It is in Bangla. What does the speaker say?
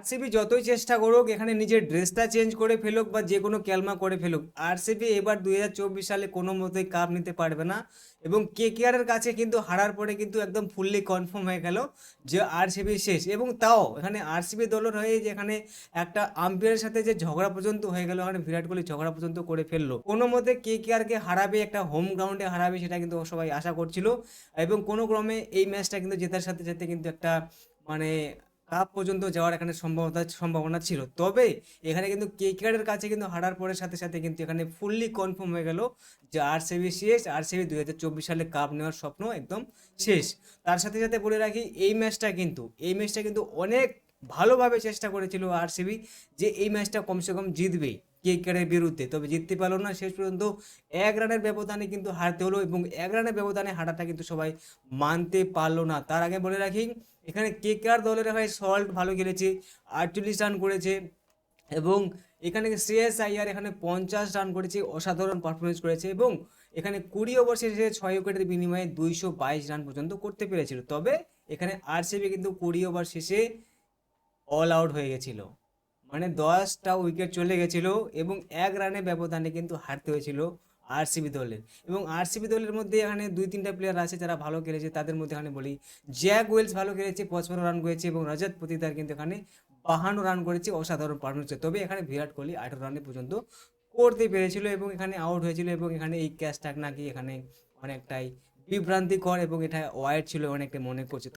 আরসিবি যতই চেষ্টা করুক, এখানে নিজের ড্রেসটা চেঞ্জ করে ফেলুক বা যে কোনো ক্যালমা করে ফেলুক আরসিবি এবার দুই হাজার চব্বিশ সালে কোনো মতেই কাপ নিতে পারবে না। এবং কে কেয়ারের কাছে কিন্তু হারার পরে কিন্তু একদম ফুললি কনফার্ম হয়ে গেল যে আরসিবি শেষ। এবং তাও এখানে আরসিবি দলের হয়ে যেখানে একটা আম্পায়ারের সাথে যে ঝগড়া পর্যন্ত হয়ে গেল, এখানে বিরাট কোহলি ঝগড়া পর্যন্ত করে ফেলল। কোনো মতে কে কেয়ারকে হারাবে, একটা হোম গ্রাউন্ডে হারাবে সেটা কিন্তু সবাই আশা করছিল। এবং কোনো ক্রমে এই ম্যাচটা কিন্তু জেতার সাথে সাথে কিন্তু একটা মানে কাপ পর্যন্ত যাওয়ার এখানে সম্ভাবনা সম্ভাবনা ছিল। তবে এখানে কিন্তু কেকেআরের কাছে কিন্তু হারার পরের সাথে সাথে কিন্তু এখানে ফুললি কনফার্ম হয়ে গেল যে আর আরসিবি শেষ আর আরসিবি দুই হাজার চব্বিশ সালে কাপ নেওয়ার স্বপ্ন একদম শেষ। তার সাথে সাথে বলে রাখি, এই ম্যাচটা কিন্তু, এই ম্যাচটা কিন্তু অনেক ভালোভাবে চেষ্টা করেছিল আরসিবি যে এই ম্যাচটা কমসে কম জিতবে কেকেআরের বিরুদ্ধে তবে জিততে পারল না। শেষ পর্যন্ত এক রানের ব্যবধানে কিন্তু হারতে হলো এবং এক রানের ব্যবধানে হারাটা কিন্তু সবাই মানতে পারল না। তার আগে বলে রাখি, এখানে কেকেআর দলের হয়ে সল্ট ভালো খেলেছে, আটচল্লিশ রান করেছে এবং এখানে শ্রেয়স আইয়ার এখানে পঞ্চাশ রান করেছে, অসাধারণ পারফরমেন্স করেছে এবং এখানে কুড়ি ওভার শেষে ছয় উইকেটের বিনিময়ে দুইশো বাইশ রান পর্যন্ত করতে পেরেছিল। তবে এখানে আরসিবি কিন্তু কুড়ি ওভার শেষে অল আউট হয়ে গেছিল। মানে দশটা উইকেট চলে গেছিল এবং এক রানের ব্যবধানে কিন্তু হারতে হয়েছিল আরসিবি দলের এবং আরসিবি দলের মধ্যে এখানে দুই, তিনটা প্লেয়ার আছে যারা ভালো খেলেছে, তাদের মধ্যে এখানে বলি জ্যাক ওয়েলস ভালো খেলেছে, পঁচপন্ন রান করেছে এবং রজত পতিদার কিন্তু এখানে বাহান্ন রান করেছে, অসাধারণ পারফরমেন্স তবে এখানে বিরাট কোহলি আঠারো রানে পর্যন্ত করতে পেরেছিল এবং এখানে আউট হয়েছিল এবং এখানে এই ক্যাচটা নাকি এখানে অনেকটাই বিভ্রান্তিকর এবং এটা ওয়াইড ছিল অনেকটা মনে করছে।